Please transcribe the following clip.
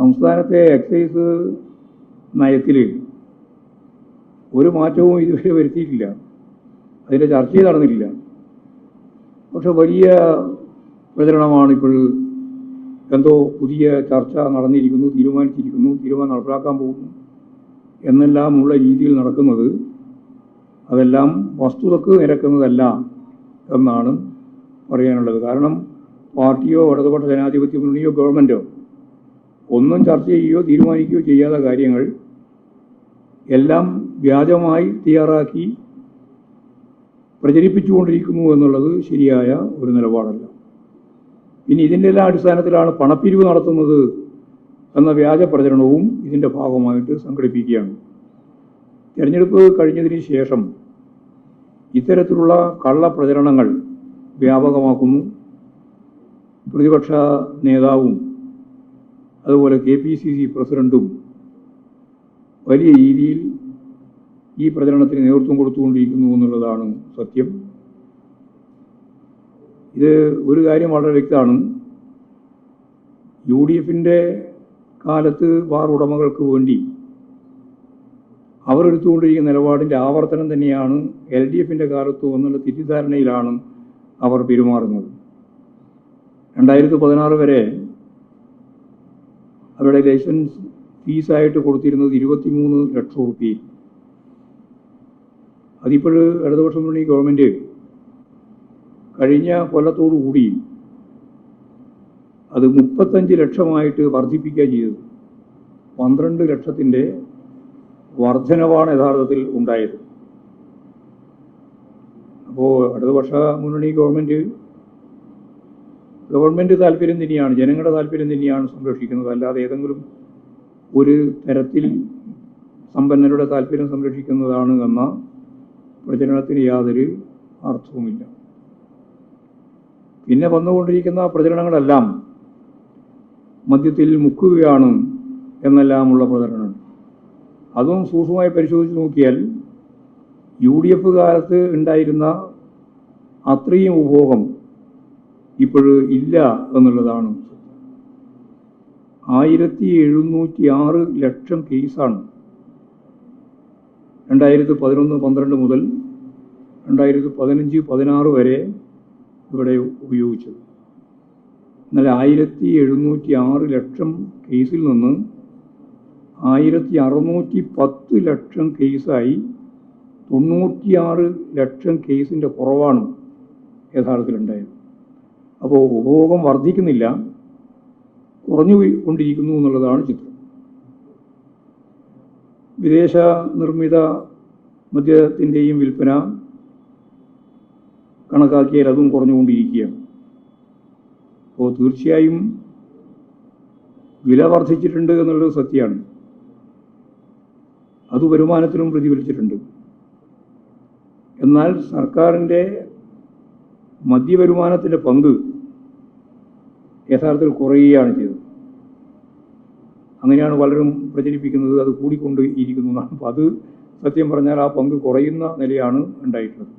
സംസ്ഥാനത്തെ എക്സൈസ് നയത്തിൽ ഒരു മാറ്റവും ഇതുവരെ വരുത്തിയിട്ടില്ല. അതിന്റെ ചർച്ചയും നടന്നിട്ടില്ല. പക്ഷെ വലിയ പ്രചരണമാണ് ഇപ്പോൾ എന്തോ പുതിയ ചർച്ച നടന്നിരിക്കുന്നു തീരുമാനിച്ചിരിക്കുന്നു തീരുമാനം നടപ്പിലാക്കാൻ പോകുന്നു എന്നെല്ലാമുള്ള രീതിയിൽ നടക്കുന്നത് അതെല്ലാം വസ്തുതക്ക് നിരക്കുന്നതല്ല എന്നാണ് പറയാനുള്ളത്. കാരണം പാർട്ടിയോ ഇടതുപക്ഷ ജനാധിപത്യ മുന്നണിയോ ഗവൺമെന്റോ ഒന്നും ചർച്ച ചെയ്യുകയോ തീരുമാനിക്കുകയോ ചെയ്യാത്ത കാര്യങ്ങൾ എല്ലാം വ്യാജമായി തയ്യാറാക്കി പ്രചരിപ്പിച്ചുകൊണ്ടിരിക്കുന്നു എന്നുള്ളത് ശരിയായ ഒരു നിലപാടല്ല. ഇനി ഇതിന്റെ എല്ലാ അടിസ്ഥാനത്തിലാണ് പണപ്പിരിവ് നടത്തുന്നത് എന്ന വ്യാജ പ്രചരണവും ഇതിന്റെ ഭാഗമായിട്ട് സംഘടിപ്പിക്കുകയാണ്. തിരഞ്ഞെടുപ്പ് കഴിഞ്ഞതിന് ശേഷം ഇത്തരത്തിലുള്ള കള്ളപ്രചരണങ്ങൾ വ്യാപകമാക്കുന്നു. പ്രതിപക്ഷ നേതാവും അതുപോലെ കെ പി സി സി പ്രസിഡന്റും വലിയ രീതിയിൽ ഈ പ്രചരണത്തിന് നേതൃത്വം കൊടുത്തുകൊണ്ടിരിക്കുന്നു എന്നുള്ളതാണ് സത്യം. ഇത് ഒരു കാര്യം വളരെ വ്യക്തമാണ്. യു ഡി എഫിന്റെ കാലത്ത് ബാർ ഉടമകൾക്ക് വേണ്ടി അവരെടുത്തുകൊണ്ടിരിക്കുന്ന നിലപാടിന്റെ ആവർത്തനം തന്നെയാണ് എൽ ഡി എഫിന്റെ കാലത്ത് എന്നുള്ള തെറ്റിദ്ധാരണയിലാണ് അവർ പെരുമാറുന്നത്. രണ്ടായിരത്തി പതിനാറ് വരെ അവരുടെ ലൈസൻസ് ഫീസായിട്ട് കൊടുത്തിരുന്നത് ഇരുപത്തിമൂന്ന് ലക്ഷം റുപ്യ. അതിപ്പോൾ ഇടതുപക്ഷം മുന്നണി ഗവൺമെന്റ് കഴിഞ്ഞ കൊല്ലത്തോടു കൂടി അത് മുപ്പത്തഞ്ച് ലക്ഷമായിട്ട് വർദ്ധിപ്പിക്കുക ചെയ്തത് പന്ത്രണ്ട് ലക്ഷത്തിന്റെ വർധനവാണ് യഥാർത്ഥത്തിൽ ഉണ്ടായത്. അപ്പോൾ ഇടതുപക്ഷ മുന്നണി ഗവൺമെന്റ് ഗവൺമെന്റ് താല്പര്യം തന്നെയാണ് ജനങ്ങളുടെ താല്പര്യം തന്നെയാണ് സംരക്ഷിക്കുന്നത്. അല്ലാതെ ഏതെങ്കിലും ഒരു തരത്തിൽ സമ്പന്നരുടെ താല്പര്യം സംരക്ഷിക്കുന്നതാണ് എന്ന പ്രചരണത്തിന് യാതൊരു അർത്ഥവുമില്ല. പിന്നെ വന്നുകൊണ്ടിരിക്കുന്ന പ്രചരണങ്ങളെല്ലാം മദ്യത്തിൽ മുക്കുകയാണ് എന്നെല്ലാമുള്ള പ്രചരണം അതും സൂക്ഷ്മമായി പരിശോധിച്ച് നോക്കിയാൽ യു ഡി എഫ് കാലത്ത് ഉണ്ടായിരുന്ന അത്രയും ഉപഭോഗം ഇപ്പോഴ് ഇല്ല എന്നുള്ളതാണ് ആയിരത്തി എഴുന്നൂറ്റി ആറ് ലക്ഷം കേസാണ്. രണ്ടായിരത്തി പതിനൊന്ന് പന്ത്രണ്ട് മുതൽ രണ്ടായിരത്തി പതിനഞ്ച് പതിനാറ് വരെ ഇവിടെ ഉപയോഗിച്ചത്. എന്നാൽ ആയിരത്തി എഴുന്നൂറ്റി ആറ് ലക്ഷം കേസിൽ നിന്ന് ആയിരത്തി അറുന്നൂറ്റി പത്ത് ലക്ഷം കേസായി തൊണ്ണൂറ്റിയാറ് ലക്ഷം കേസിന്റെ കുറവാണ് യഥാർത്ഥത്തിലുണ്ടായത്. അപ്പോൾ ഉപഭോഗം വർദ്ധിക്കുന്നില്ല. കുറഞ്ഞു കൊണ്ടിരിക്കുന്നു എന്നുള്ളതാണ് ചിത്രം. വിദേശ നിർമ്മിത മദ്യത്തിന്റെയും വിൽപ്പന കണക്കാക്കിയാൽ അതും കുറഞ്ഞുകൊണ്ടിരിക്കുകയാണ് അപ്പോൾ തീർച്ചയായും വില വർദ്ധിച്ചിട്ടുണ്ട് എന്നുള്ളത് സത്യമാണ്. അത് വരുമാനത്തിലും പ്രതിഫലിച്ചിട്ടുണ്ട്. എന്നാൽ സർക്കാരിന്റെ മദ്യവരുമാനത്തിന്റെ പങ്ക് യഥാർത്ഥത്തിൽ കുറയുകയാണ് ചെയ്തത്. അങ്ങനെയാണ് പലരും പ്രചരിപ്പിക്കുന്നത് അത് കൂടിക്കൊണ്ട് ഇരിക്കുന്നു എന്നാണ്. അപ്പോൾ അത് സത്യം പറഞ്ഞാൽ ആ പങ്ക് കുറയുന്ന നിലയാണ് ഉണ്ടായിട്ടുള്ളത്.